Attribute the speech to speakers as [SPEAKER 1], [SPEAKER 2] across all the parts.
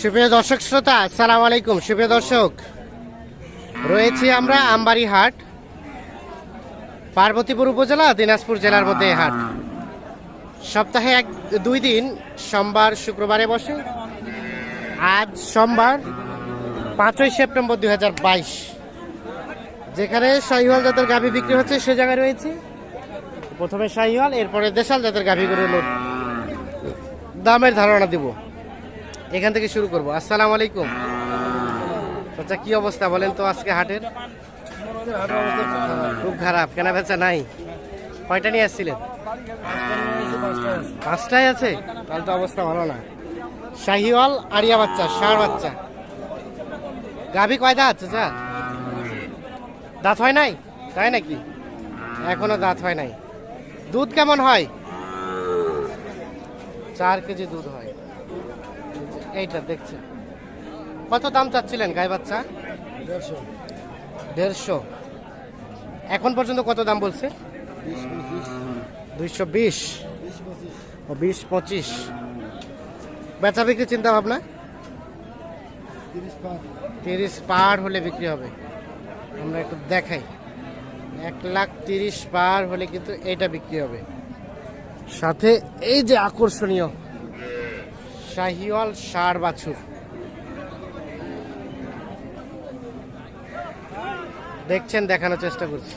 [SPEAKER 1] সুপ্রিয় দর্শক শ্রোতা, আসসালামু আলাইকুম। সুপ্রিয় দর্শক, রয়েছি আমরা আমবাড়ি হাট, পার্বতীপুর উপজেলা, দিনাজপুর জেলার মধ্যে হাট। সপ্তাহে এক, দুই দিন, সোমবার, শুক্রবারে বসে। আজ সোমবার, পাঁচই সেপ্টেম্বর দুই হাজার বাইশ। যেখানে শাহিওয়াল জাতের গাভী বিক্রি হচ্ছে, সে জায়গায় রয়েছে। প্রথমে শাহিওয়াল, এরপরে দেশাল জাতের গাভীগুলো দামের ধারণা দিব। এখান থেকে শুরু করব। আসসালামু আলাইকুম। আচ্ছা কি অবস্থা বলেন তো আজকে হাটের? খুব খারাপ। কেনা বেচা নাই? কয়টা নিয়ে আসছিলেন? পাঁচটাই আছে? তাহলে তো অবস্থা ভালো না। শাহিওয়াল আরিয়া বাচ্চা ষাঁড় বাচ্চা। গাভী কয় দাঁত চাচা? দাঁত হয় নাই? তাই নাকি? এখনও দাঁত হয় নাই। দুধ কেমন হয়? চার কেজি দুধ হয়। এইটা দেখছেন কত দাম চাচ্ছিলেন গাই বাচ্চা? দেড়শো। এখন পর্যন্ত কত দাম বলছে? দুইশো বিশ। ও বিশ পঁচিশ। বেচা বিক্রি চিন্তা ভাবনা? তিরিশ পার হলে বিক্রি হবে। আমরা একটু দেখাই। এক লাখ তিরিশ পার হলে কিন্তু এটা বিক্রি হবে। সাথে এই যে আকর্ষণীয় শাহিওয়াল সার বাছুর। দেখছেন, দেখানোর চেষ্টা করছি।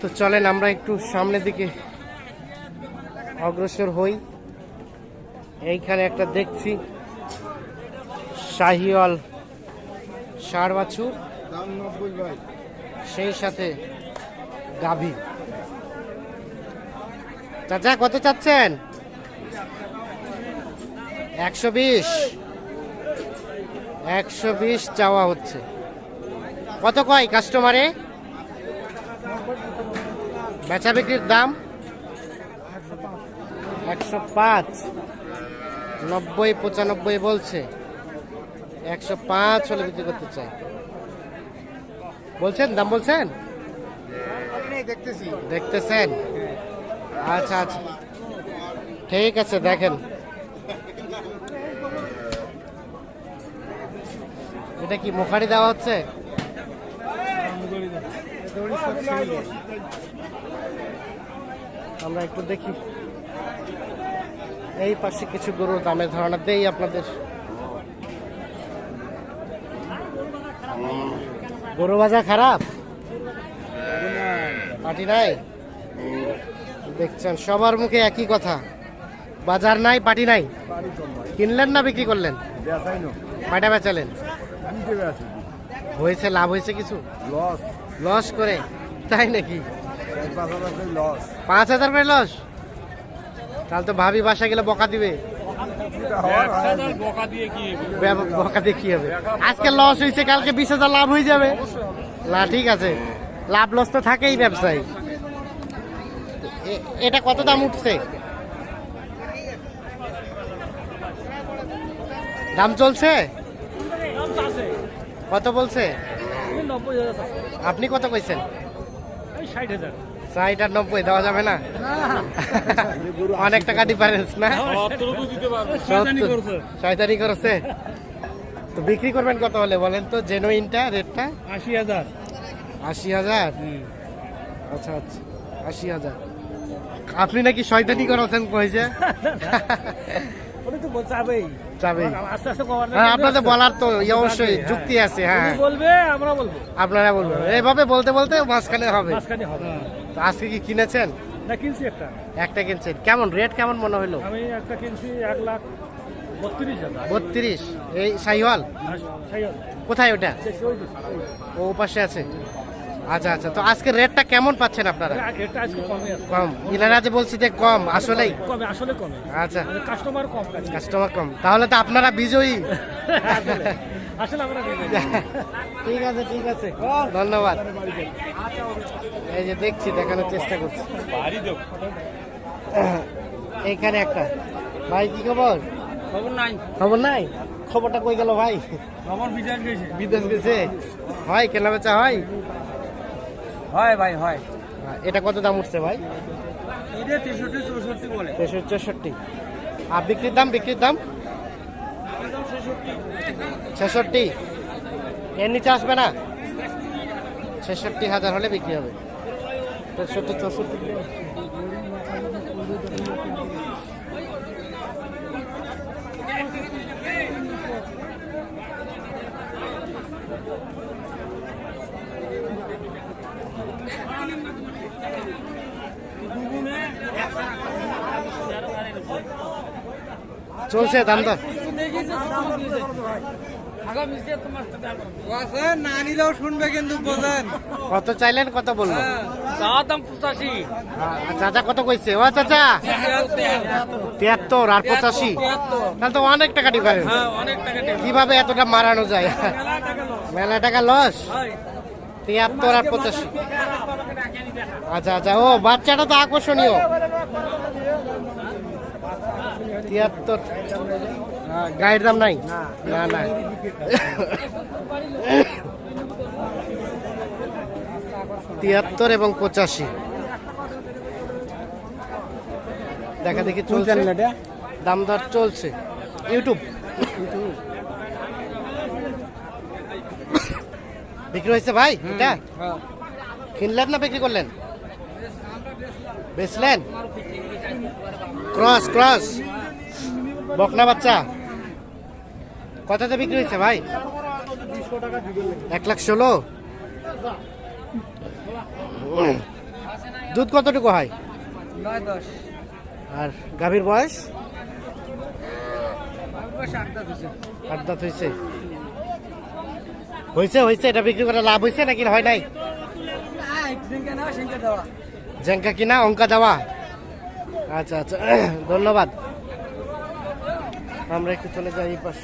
[SPEAKER 1] তো চলেন, আমরা একটু সামনের দিকে অগ্রসর হই। এইখানে একটা দেখছি, শাহিওয়াল সার বাছুর। সেই সাথে গাভী। চাচা, কত চাচ্ছেন? একশো বিশ। একশো বিশ চাওয়া হচ্ছে। কত কয় কাস্টমারে? বেচা বিক্রির দাম? একশো পাঁচ। নব্বই, পঁচানব্বই বলছে। একশো পাঁচ হলে বিক্রি করতে চাই বলছেন? দাম বলছেন?
[SPEAKER 2] দেখতেছি
[SPEAKER 1] দেখতেছেন? আচ্ছা আচ্ছা। ঠিক আছে, দেখেন। এটা কি মুখারি দেওয়া হচ্ছে? আমরা একটু দেখি। এই পাশে কিছু গরুর দামের ধারণা দেই আপনাদের। গরু বাজার খারাপ? পাটি নাই? দেখছেন সবার মুখে একই কথা। বাজার নাই পাটি নাই। কিনলেন না বিক্রি করলেন? কয়টা বেচালেন। হয়েছে লাভ হয়েছে কিছু?
[SPEAKER 2] লস
[SPEAKER 1] লস করে? তাই নাকি?
[SPEAKER 2] পাঁচ হাজার করে লস
[SPEAKER 1] তাহলে তো ভাবি বাসা গেলে বকা দিবে। বকা দিয়ে কি হবে? আজকে লস হয়েছে কালকে বিশ হাজার লাভ হয়ে যাবে। না ঠিক আছে। লাভ লস তো থাকেই ব্যবসায়ী। এ- এটা কত দাম উঠছে? দাম চলছে? কত বলছে? আপনি কত কইছেন? ষাট আর নব্বই, দেওয়া যাবে না? অনেক টাকা ডিফারেন্স না। শয়তানি করেছে। তো বিক্রি করবেন কত হলে বলেন তো? জেনুইনটা রেটটা
[SPEAKER 3] আশি হাজার।
[SPEAKER 1] আশি হাজার আচ্ছা আচ্ছা আশি হাজার। আপনি নাকি শয়তানি করেছেন
[SPEAKER 3] হবেই
[SPEAKER 1] যাবে হ্যাঁ আপনাদের বলার তো অবশ্যই যুক্তি আছে হ্যাঁ হ্যাঁ।
[SPEAKER 3] বলবে আমরা বলব।
[SPEAKER 1] আপনারা বলবেন। এইভাবে বলতে বলতে মাঝখানে হবে। তো আজকে কি কিনেছেন?
[SPEAKER 3] না কিনছি একটা।
[SPEAKER 1] একটা কিনছেন। কেমন? রেট কেমন মনে হলো?
[SPEAKER 3] আমি একটা কিনছি এক লাখ বত্রিশ
[SPEAKER 1] এই শাহিওয়াল?
[SPEAKER 3] আর সেই হলো।
[SPEAKER 1] কোথায় ওটা ও পাশে আছে। আচ্ছা আচ্ছা। তো আজকে রেটটা কেমন পাচ্ছেন আপনারা?
[SPEAKER 3] ওই আজকে কমে আছে।
[SPEAKER 1] কম। ইনারা যে বলছি যে কম আসলেই?
[SPEAKER 3] কমে আসলে কমে।
[SPEAKER 1] আচ্ছা।
[SPEAKER 3] কাস্টমার কম
[SPEAKER 1] কাস্টমার কম। তাহলে তো আপনারা বিজয়ী।
[SPEAKER 3] আসলে আসলে আমরা
[SPEAKER 1] ঠিক আছে ঠিক আছে। ধন্যবাদ। এই যে দেখছি দেখানোর চেষ্টা করছি। এইখানে একটা। ভাই কি খবর?
[SPEAKER 3] খবর নাই।
[SPEAKER 1] খবর নাই? খবরটা কই গেল ভাই?
[SPEAKER 3] খবর বিদেশ গেছে।
[SPEAKER 1] বিদেশ গেছে? হয় কেনা বেচা হয়?
[SPEAKER 3] হয় ভাই হয়।
[SPEAKER 1] এটা কত দাম উঠছে ভাই?
[SPEAKER 3] এটা তেষট্টি চৌষট্টি বলে।
[SPEAKER 1] তেষট্টি চৌষট্টি। আর বিক্রির দাম বিক্রির দাম? ছেষট্টি। এর নিচে আসবে না? ছেষট্টি হাজার হলে বিক্রি হবে। তেষট্টি চৌষট্টি। চলছে, দাম দর। কত চাইলেন, কত
[SPEAKER 3] দাম পঁচাশি
[SPEAKER 1] চাচা কত কইছে? ও চাচা, তিয়াত্তর আর পঁচাশি। তাহলে তো অনেক টাকা ডিফারেন্স
[SPEAKER 3] হ্যাঁ
[SPEAKER 1] কীভাবে এতটা মারানো যায়?
[SPEAKER 3] মেলা টাকা লস
[SPEAKER 1] তিয়াত্তর আর পঁচাশি। আচ্ছা আচ্ছা ও, বাচ্চাটা তো আকর্ষণীয়। তিয়াত্তর। হ্যাঁ, গায়ের দাম নাই? না। না তিয়াত্তর এবং পঁচাশি। দেখা দেখি চলছে। দাম দর চলছে। ইউটিউব। বিক্রি হয়েছে ভাই? এটা? কিনলেন না বিক্রি করলেন? বেচলেন? Cross cross. বকনা বাচ্চা। কততে বিক্রি হয়েছে ভাই? এক লাখ ষোলো। দুধ কতটুকু হয়? আর গাভীর বয়স? আট দাঁত হয়েছে। হয়েছে হয়েছে এটা বিক্রি করে লাভ হয়েছে নাকি হয় নাই?
[SPEAKER 3] না সিংকে
[SPEAKER 1] কিনা অঙ্কা দেওয়া। আচ্ছা আচ্ছা। ধন্যবাদ। আমরা একটু চলে যাই পাশ।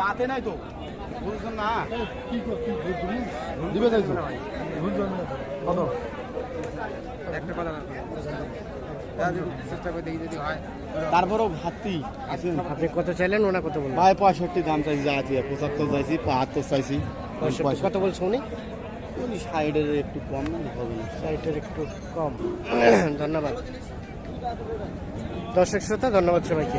[SPEAKER 2] রাতে নাই তো? দিবে চাইছো কত?
[SPEAKER 3] একটা কথা চেষ্টা করে দেখি যদি
[SPEAKER 2] তারপরেও ভাতি আছেন।
[SPEAKER 1] আপনি কত চাইলেন ওনা কত বলবেন
[SPEAKER 2] ভাই পঁয়ষট্টি দাম চাইছি যা আছে পঁচাত্তর চাইছি বাহাত্তর চাইছি।
[SPEAKER 1] কত বলছো উনি?
[SPEAKER 2] ওই সাইডের একটু কম না হবে
[SPEAKER 1] সাইডের একটু কম। ধন্যবাদ। দর্শক শ্রোতা ধন্যবাদ সবাইকে।